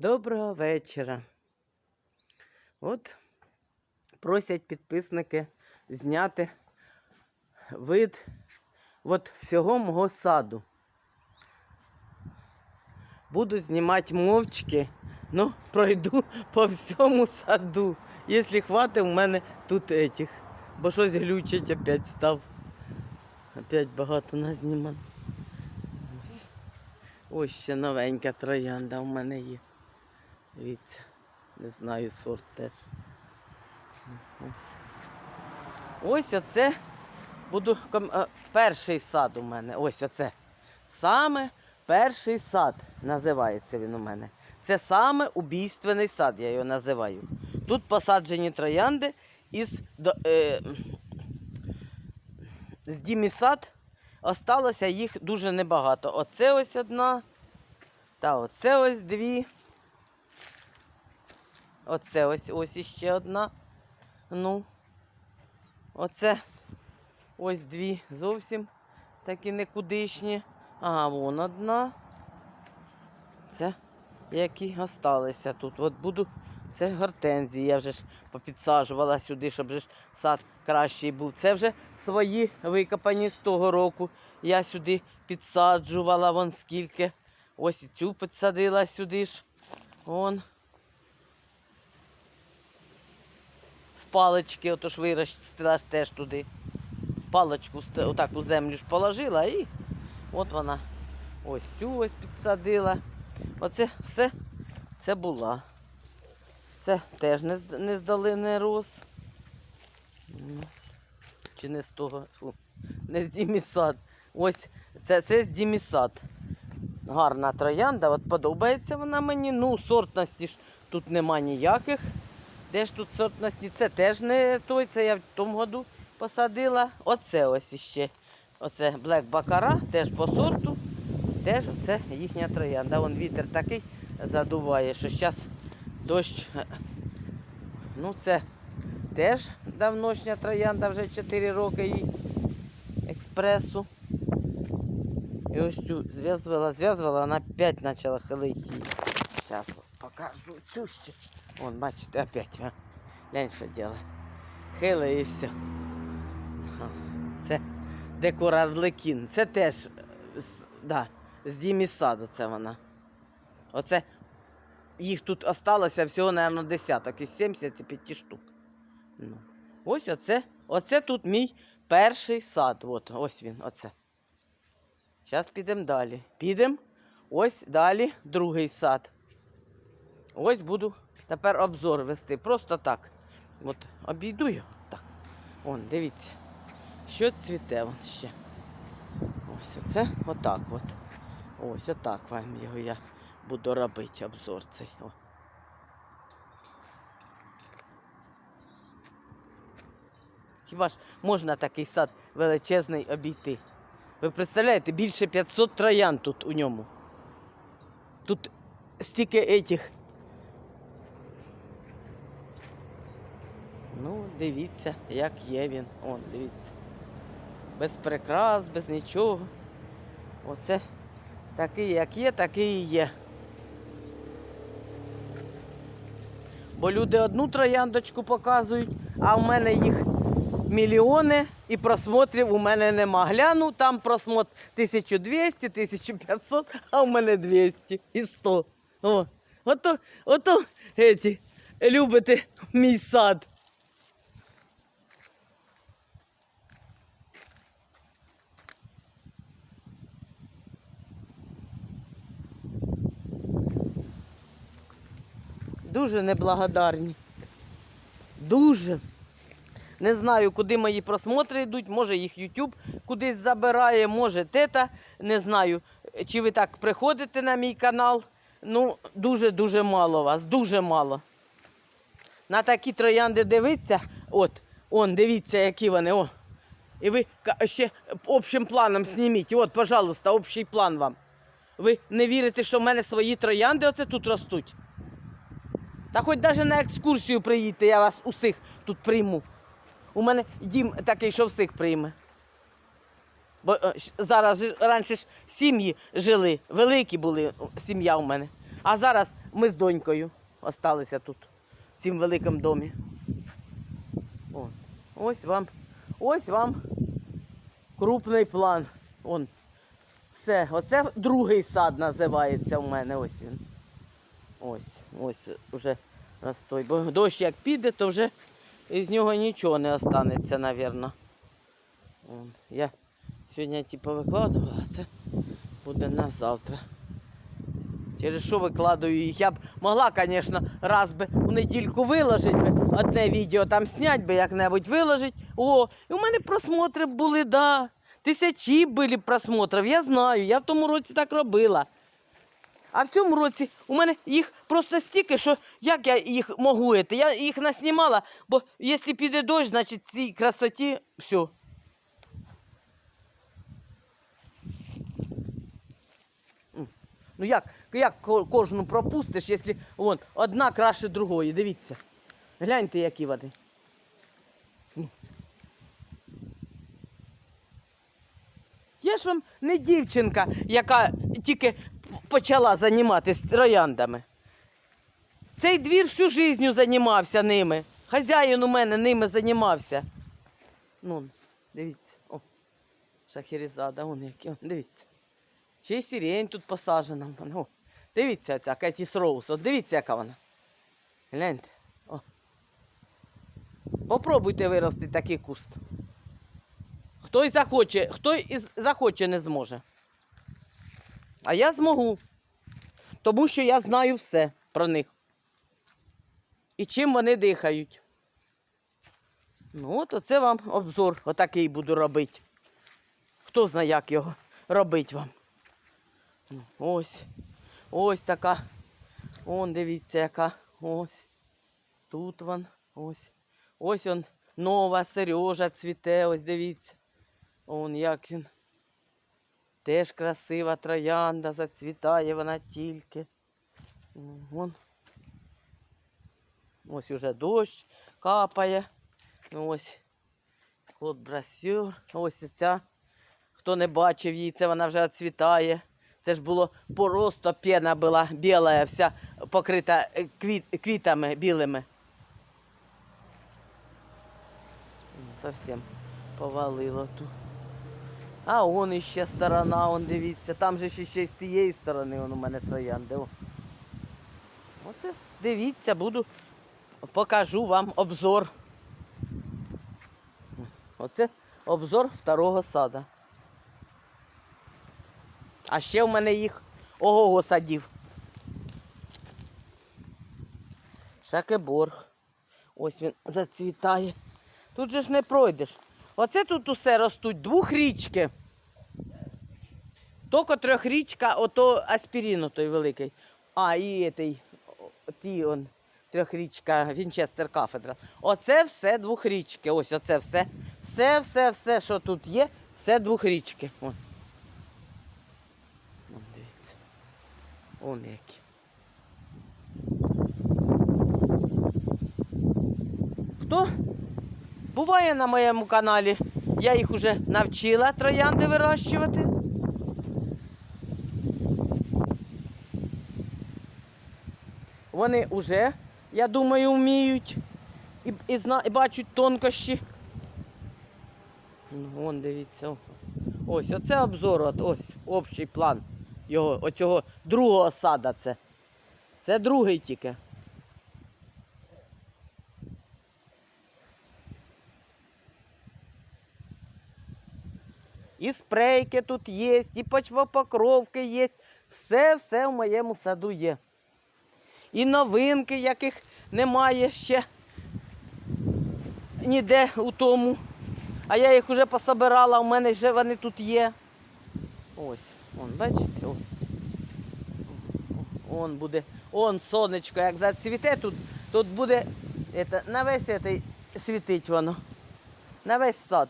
Доброго вечора. От просять підписники зняти вид от всього мого саду. Буду знімати мовчки, ну, пройду по всьому саду. Якщо хватить, у мене тут этих. Бо щось глючить опять став. Опять багато назнімано. Ось. Ось ще новенька троянда у мене є. Дивіться, не знаю сорт теж. Ось. Оце буду перший сад у мене. Ось оце. Саме перший сад називається він у мене. Це саме убійственний сад, я його називаю. Тут посаджені троянди із е, з дімісад. Осталося їх дуже небагато. Оце ось одна. Та оце ось дві. Оце ось ось іще одна. Ну. Оце ось дві зовсім такі никудишні. Ага, вон одна. Це які осталися тут. От буду. Це гортензії. Я вже ж попідсаджувала сюди, щоб ж сад кращий був. Це вже свої викопані з того року. Я сюди підсаджувала вон скільки. Ось і цю підсадила сюди ж. Вон. Палички, отож виростила теж туди. Паличку ст- отак у землю ж положила і от вона. Ось цю ось підсадила. Оце все це була. Це теж не, не здали не роз. Чи не з того? Фу, не з Дімісад. Ось це, це з Дімісад. Гарна троянда, от подобається вона мені. Ну, сортності ж тут нема ніяких. Де ж тут сортності? Це теж не той, це я в тому году посадила. Оце ось іще. Оце Black Baccarat, теж по сорту. Теж це їхня троянда. Вон вітер такий задуває, що зараз дощ. Ну, це теж давношня троянда, вже 4 роки їй експресу. І ось цю зв'язувала, зв'язувала, вона опять почала хилити її. Зараз покажу цю ще. Вон, бачите, опять. А? Глянь, що діло. Хиле і все. Це декорарлекін. Це теж е, да, з Дімісаду це вона. Оце їх тут осталося всього, мабуть, десяток із 75 штук. Ну. Ось оце, оце тут мій перший сад. От, ось він, оце. Зараз підемо далі. Підемо. Ось далі другий сад. Ось буду тепер обзор вести. Просто так. От обійду його. Так. Вон, дивіться. Що цвіте вон ще. Ось оце отак от. Ось отак вам його я буду робити обзор цей. О. Хіба ж можна такий сад величезний обійти? Ви представляєте, більше 500 троян тут у ньому. Тут стільки етих. Ну, дивіться, як є він. Он, дивіться. Без прикрас, без нічого. Оце такий, як є, такий і є. Бо люди одну трояндочку показують, а в мене їх мільйони і просмотрів у мене нема. Гляну, там просмотр 1200, 1500, а в мене 200 і 100. О, ото, ото еті, любите мій сад. Дуже неблагодарні. Дуже. Не знаю, куди мої просмотри йдуть. Може їх YouTube кудись забирає, може тета. Не знаю, чи ви так приходите на мій канал. Ну, дуже-дуже мало вас, дуже мало. На такі троянди дивиться, от, он, дивіться, які вони. О. І ви ще общим планом зніміть. От, пожалуйста, общий план вам. Ви не вірите, що в мене свої троянди оце тут ростуть? Та хоч навіть на екскурсію приїдьте, я вас усіх тут прийму. У мене дім такий, що всіх прийме. Бо е, зараз раніше ж сім'ї жили, великі були сім'я у мене. А зараз ми з донькою осталися тут, в цім великому домі. О, ось вам, ось вам крупний план. Он. Все, оце другий сад називається у мене. Ось він. Ось, ось уже розстой. Бо дощ як піде, то вже із нього нічого не останеться, напевно. Я сьогодні типу викладувала, а це буде на завтра. Через що викладаю їх? Я б могла, звісно, раз би у недільку виложити одне відео там снять би як-небудь виложити. О, і у мене просмотри були, да. Тисячі були просмотрів, я знаю, я в тому році так робила. А в цьому році у мене їх просто стільки, що як я їх можу? ете? Я їх наснімала, бо якщо піде дощ, значить цій красоті все. Ну як, як кожну пропустиш, якщо вон, одна краще другої. Дивіться. Гляньте, які вони. Я ж вам не дівчинка, яка тільки почала займатися трояндами. Цей двір всю життя займався ними. Хазяїн у мене ними займався. Ну, дивіться. О, шахерезада, он який. он, Дивіться. Ще й сирень тут посаджена. в мене. О, дивіться ця Кетіс Роуз. От дивіться, яка вона. Гляньте. О. Попробуйте вирости такий куст. Хто й захоче, хто й захоче не зможе. А я змогу. Тому що я знаю все про них. І чим вони дихають. Ну, от оце вам обзор. Отакий буду робити. Хто знає, як його робити вам. Ну, Ось. Ось така. Он дивіться, яка. Ось. Тут вон. Ось. Ось он нова Сережа цвіте, ось дивіться. Он як він. Теж красива троянда, зацвітає вона тільки. Вон. Ось уже дощ капає. Ну, Ось. Клод брасюр. Ось ця. Хто не бачив її, це вона вже відцвітає. Це ж було просто пена була біла, вся покрита е, квіт, квітами білими. Совсем повалило тут. А он іще сторона, он дивіться. Там же ще, ще з тієї сторони он у мене троянди. Оце дивіться, буду, покажу вам обзор. Оце обзор второго сада. А ще в мене їх ого садів. Шакеборг. Ось він зацвітає. Тут же ж не пройдеш. Оце тут усе ростуть двохрічки. Тільки трьохрічка, ото аспірін той великий. А, і етий, ті он, трьохрічка Вінчестер кафедра. Оце все двохрічки. Ось оце все. Все, все, все, що тут є, все двохрічки. Вон. Вон, дивіться. Вон які. Хто буває на моєму каналі? Я їх уже навчила троянди вирощувати. Вони вже, я думаю, вміють і, і, зна, і бачать тонкощі. Ну, Вон дивіться. Ось, оце обзор, от, ось, общий план його, оцього другого сада це. Це другий тільки. І спрейки тут є, і почвопокровки є. Все-все в моєму саду є. І новинки, яких немає ще ніде у тому. А я їх вже пособирала, у мене вже вони тут є. Ось, вон, бачите? О. Он буде, он сонечко, як зацвіте тут, тут буде это, на весь цей світить воно. На весь сад.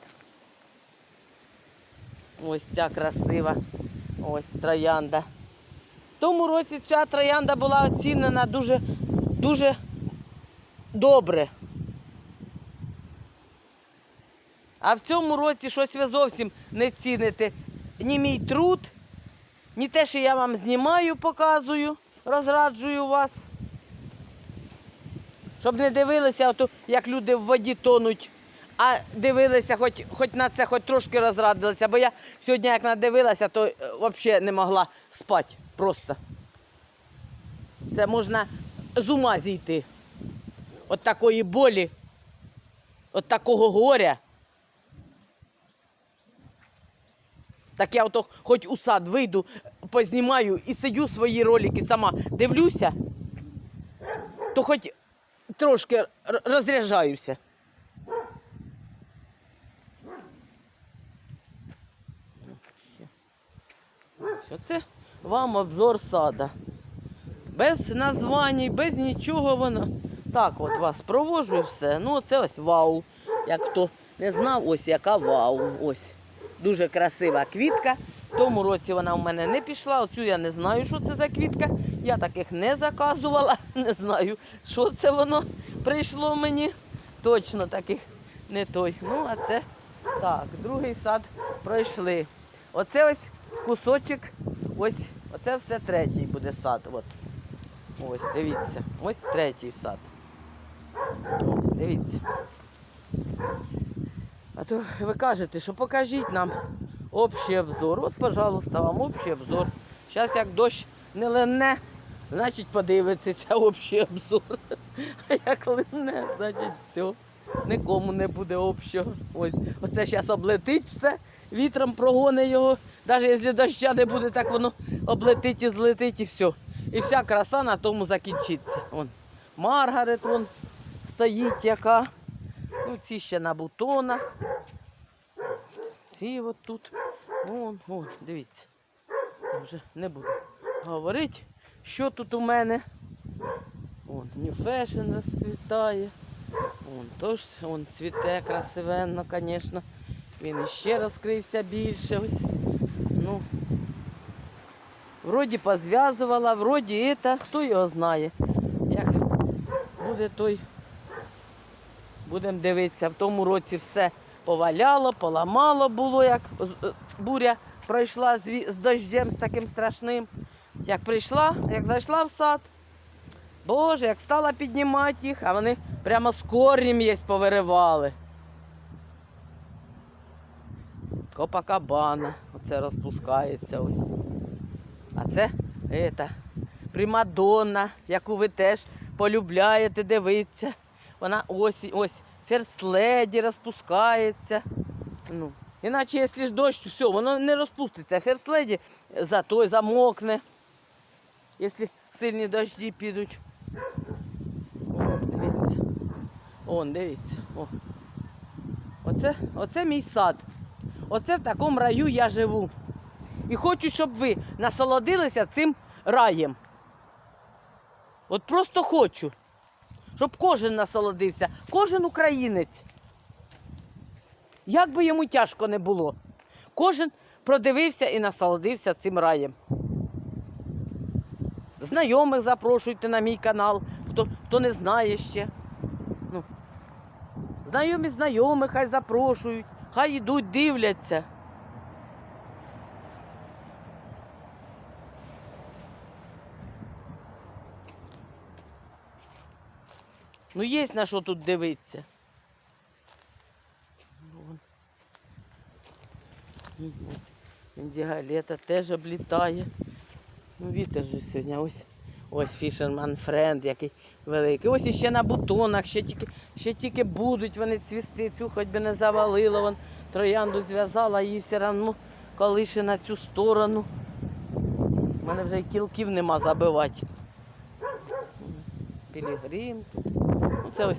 Ось ця красива. Ось троянда. В тому році ця троянда була оцінена дуже, дуже добре. А в цьому році щось ви зовсім не ціните ні мій труд, ні те, що я вам знімаю, показую, розраджую вас. Щоб не дивилися, як люди в воді тонуть, а дивилися, хоч, хоч на це, хоч трошки розрадилися. Бо я сьогодні, як надивилася, то взагалі не могла спати просто. Це можна з ума зійти. От такої болі, от такого горя. Так я ото хоч у сад вийду, познімаю і сидю свої ролики сама дивлюся, то хоч трошки розряджаюся. Що це вам обзор сада. Без названь, без нічого воно. Так, от вас провожу і все. Ну, це ось вау. Як хто не знав, ось яка вау. Ось. Дуже красива квітка. В тому році вона у мене не пішла. Оцю я не знаю, що це за квітка. Я таких не заказувала. Не знаю, що це воно прийшло мені. Точно таких не той. Ну, а це так, другий сад пройшли. Оце ось кусочок, ось, оце все третій буде сад. От. Ось, дивіться. Ось третій сад. Дивіться. А то ви кажете, що покажіть нам общий обзор. От, пожалуйста, вам общий обзор. Зараз як дощ не лене, значить подивитеся общий обзор. А як лене, значить все. Нікому не буде общого. Ось, оце зараз облетить все, вітром прогоне його. Навіть якщо доща не буде, так воно облетить і злетить і все. І вся краса на тому закінчиться. Вон. Маргарет вон стоїть яка. Ну, ці ще на бутонах. Ці от тут. Вон, вон, дивіться. Вже не буду говорити, що тут у мене. Вон, New Fashion розцвітає. Вон, тож, вон цвіте красивенно, звісно. Він іще розкрився більше. Ну, вроді позв'язувала, вроді це, хто його знає. Як буде той Будемо дивитися, в тому році все поваляло, поламало було, як е, буря пройшла з, ві- з таким страшним. Як прийшла, як зайшла в сад, Боже, як стала піднімати їх, а вони прямо з корнем єсть повиривали. Копакабана, оце розпускається ось. А це ета, примадонна, яку ви теж полюбляєте дивитися. Вона ось, ось ферследі розпускається. Ну, іначе, якщо ж дощ, все, воно не розпуститься. Ферследі за той замокне, якщо сильні дощі підуть. О, дивіться. Он, дивіться. О. Оце, оце мій сад. Оце в такому раю я живу. І хочу, щоб ви насолодилися цим раєм. От просто хочу, щоб кожен насолодився, кожен українець. Як би йому тяжко не було, кожен продивився і насолодився цим раєм. Знайомих запрошуйте на мій канал, хто, хто не знає ще. Ну, знайомі знайомих хай запрошують, хай йдуть, дивляться. Ну, є на що тут дивитися. Ось теж облітає. Ну, вітер же сьогодні ось. Ось фішерман френд, який великий. Ось іще на бутонах, ще тільки, ще тільки будуть вони цвісти, цю хоч би не завалила, вон троянду зв'язала, її все одно колише на цю сторону. У мене вже й кілків нема забивати. Пілігрим. Ну, це ось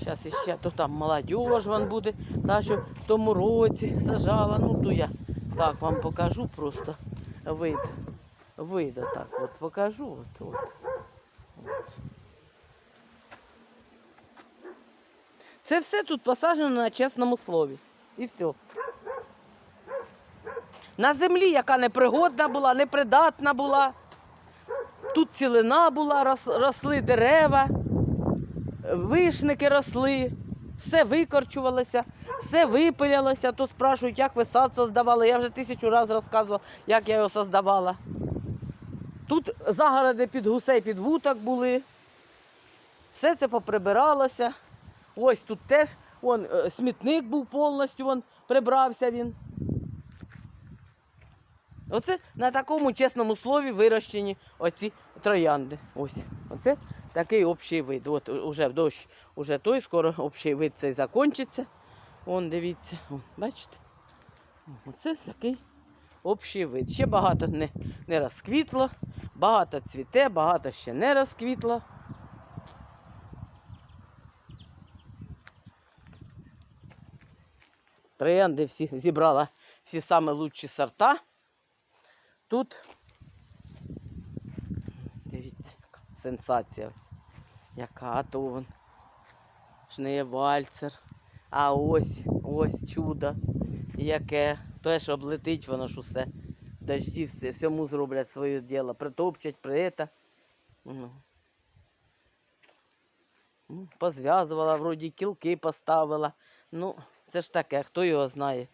зараз іще то там молодіж вон буде, та що в тому році сажала. Ну то я так вам покажу просто вид. Вид так от покажу. От, от. Це все тут посаджено на чесному слові. І все. На землі, яка непригодна була, непридатна була. Тут цілина була, росли дерева, вишники росли, все викорчувалося, все випилялося. То спрашують, як ви сад создавали. Я вже тисячу разів розказувала, як я його создавала. Тут загороди під гусей, під вуток були. Все це поприбиралося. Ось тут теж вон, е, смітник був повністю, вон, прибрався він. Оце на такому чесному слові вирощені оці троянди. Ось. Оце такий общий вид. От уже дощ, уже той, скоро общий вид цей закінчиться. Вон, дивіться, Вон, бачите? Оце такий общий вид. Ще багато не, не розквітло, багато цвіте, багато ще не розквітло. Троянди всі зібрала всі саме лучші сорта. Тут дивіться, яка сенсація ось. Яка а то вон. Шнеєвальцер. А ось, ось чудо. Яке. Теж облетить воно ж усе. Дожді все, всьому зроблять своє діло. Притопчать, при це. Ну. Ну, Позв'язувала, вроді кілки поставила. Ну, це ж таке, хто його знає.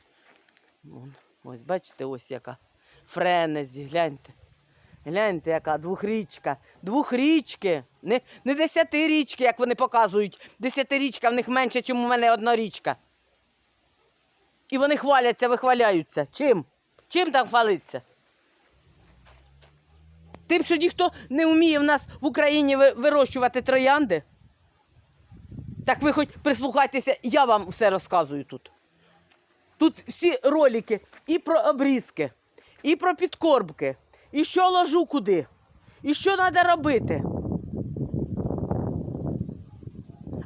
Ось, бачите, ось яка. Френезі, гляньте. Гляньте, яка двохрічка. Двохрічки. Не, не десятирічки, як вони показують. Десятирічка в них менше, ніж у мене одна річка. І вони хваляться, вихваляються. Чим? Чим там хвалиться? Тим, що ніхто не вміє в нас в Україні вирощувати троянди. Так ви хоч прислухайтеся, я вам все розказую тут. Тут всі ролики і про обрізки, і про підкормки, і що ложу куди, і що треба робити.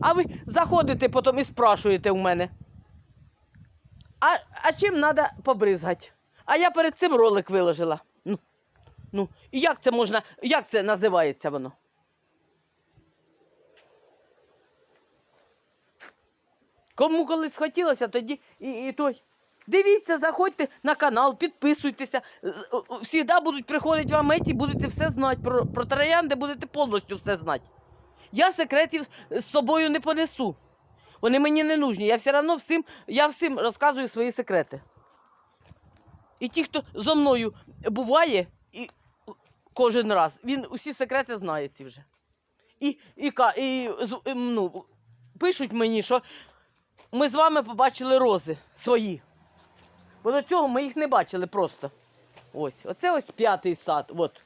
А ви заходите потім і спрашуєте у мене. А, а чим треба побризгати? А я перед цим ролик виложила. Ну, ну, і як це можна, як це називається воно? Кому колись хотілося, тоді і, і той. Дивіться, заходьте на канал, підписуйтеся. Всігда будуть приходити вам еті, будете все знати. Про, про троянди будете повністю все знати. Я секретів з собою не понесу. Вони мені не нужні. Я все одно всім, я всім розказую свої секрети. І ті, хто зо мною буває, і кожен раз, він усі секрети знає ці вже. І, і, і, ну, пишуть мені, що ми з вами побачили рози свої. Бо до цього ми їх не бачили просто. Ось, оце ось п'ятий сад. От.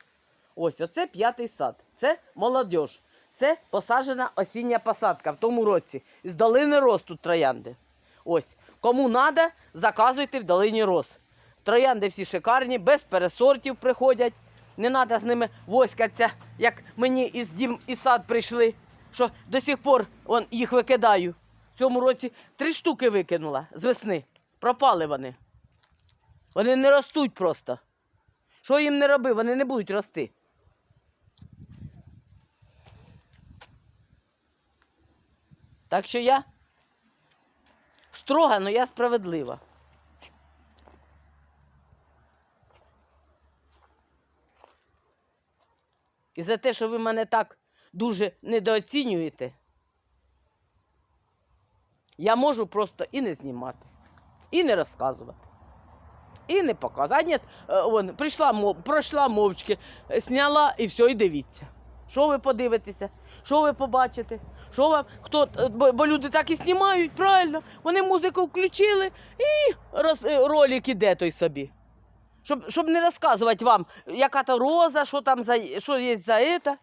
Ось, оце п'ятий сад. Це молодіж. Це посаджена осіння посадка в тому році. З долини роз тут троянди. Ось. Кому треба, заказуйте в долині роз. Троянди всі шикарні, без пересортів приходять. Не треба з ними воськатися, як мені із дім і сад прийшли, що до сих пор он, їх викидаю. В цьому році три штуки викинула з весни. Пропали вони. Вони не ростуть просто. Що їм не роби, вони не будуть рости. Так що я строга, але я справедлива. І за те, що ви мене так дуже недооцінюєте, я можу просто і не знімати, і не розказувати. І не показувати. А ні, е, вон, прийшла, пройшла мовчки, е, сняла і все, і дивіться. Що ви подивитеся, що ви побачите, що вам, хто, е, бо, люди так і знімають, правильно. Вони музику включили і роз, е, ролик іде той собі. Щоб, щоб не розказувати вам, яка то роза, що там за, що є за це.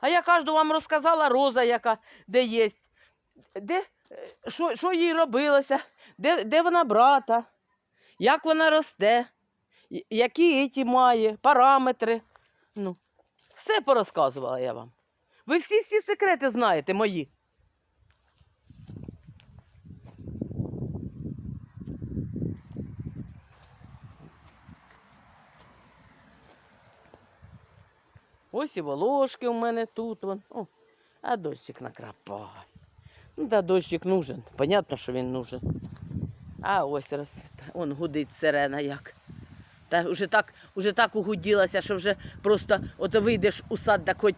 А я кожну вам розказала роза, яка де є. Де, е, що, що їй робилося, де, де вона брата, як вона росте, які ті має, параметри. Ну, все порозказувала я вам. Ви всі всі секрети знаєте мої. Ось і волошки у мене тут. Вон. О, а дощик накрапає. Ну, та дощик нужен. Понятно, що він нужен. А ось роз... он гудить сирена як. Та вже так, вже так угуділася, що вже просто от вийдеш у сад, так хоч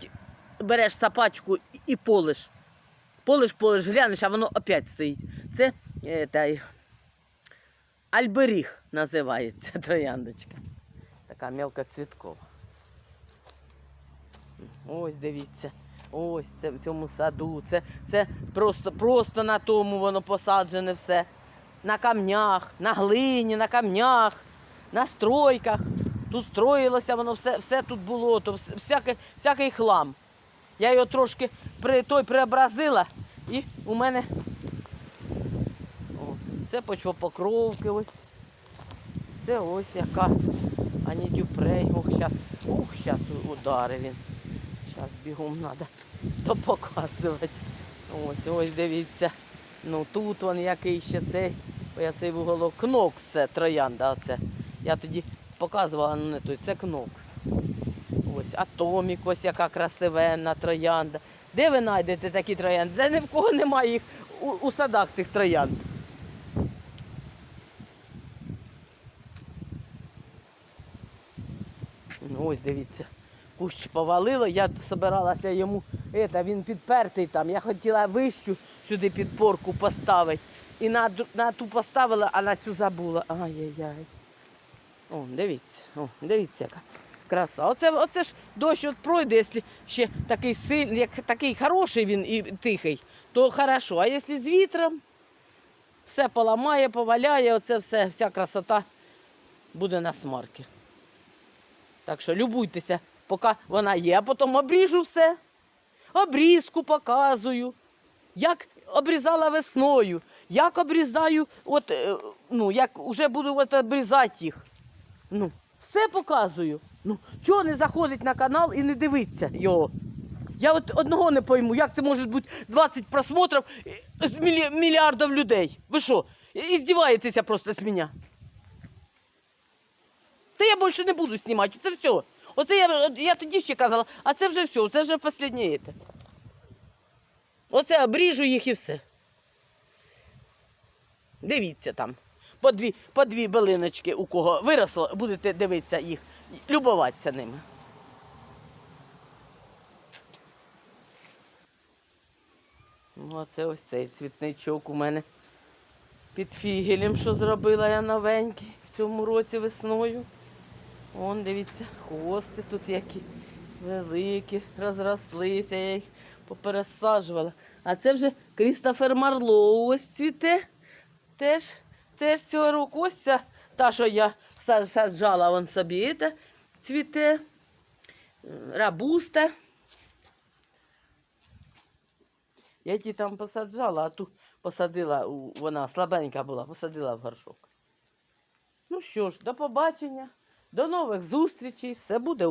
береш сапачку і- полиш. Полиш, полиш, глянеш, а воно опять стоїть. Це е, та, Альберіг називається трояндочка. Така мелкоцвіткова. Ось дивіться. Ось це в цьому саду. Це, це просто, просто на тому воно посаджене все. На камнях, на глині, на камнях, на стройках. Тут строїлося, воно все, все тут було, то вс- всяке, всякий хлам. Я його трошки при, той преобразила і у мене о, це почвопокровки ось. Це ось яка Ані Дюпрей. Ох, щас, ух, щас удари він. Щас бігом треба показувати. Ось, ось дивіться. Ну тут он який ще цей, я цей вуголок. Кнокс це троянда. Оце. Я тоді показувала, ну не той, це кнокс. Ось, атомік, ось яка красивенна троянда. Де ви знайдете такі троянди? Де ні в кого немає їх у, у садах цих троянд. Ну, ось дивіться. Кущ повалило, я збиралася йому, это, він підпертий там. Я хотіла вищу сюди підпорку поставити. І на, на ту поставила, а на цю забула. Ай-яй-яй. О, дивіться, о, дивіться, яка краса. Оце, оце ж дощ от пройде, якщо ще такий сильний, як такий хороший він і тихий, то хорошо. А якщо з вітром, все поламає, поваляє, оце все, вся красота буде на смарки. Так що любуйтеся, поки вона є, а потім обріжу все. Обрізку показую. Як обрізала весною, як обрізаю, от, е, ну, як вже буду от обрізати їх. Ну, все показую. Ну, чого не заходить на канал і не дивиться його? Я от одного не пойму, як це може бути 20 просмотрів з мільярдів людей. Ви що, і- здіваєтеся просто з мене? Це я більше не буду знімати. Це все. Оце я, я тоді ще казала, а це вже все, це вже останнє. Оце обріжу їх і все. Дивіться там. По дві, по дві билиночки у кого виросло, будете дивитися їх, любуватися ними. Ну, а ось цей цвітничок у мене під фігелем, що зробила я новенький в цьому році весною. Вон, дивіться, хвости тут які великі, розрослися, я їх попересаджувала. А це вже Крістофер Марлоу ось цвіте. Теж, теж цього року. Ось та, що я саджала вон собі, це цвіте. Рабуста. Я ті там посаджала, а ту посадила, вона слабенька була, посадила в горшок. Ну що ж, до побачення, до нових зустрічей, все буде.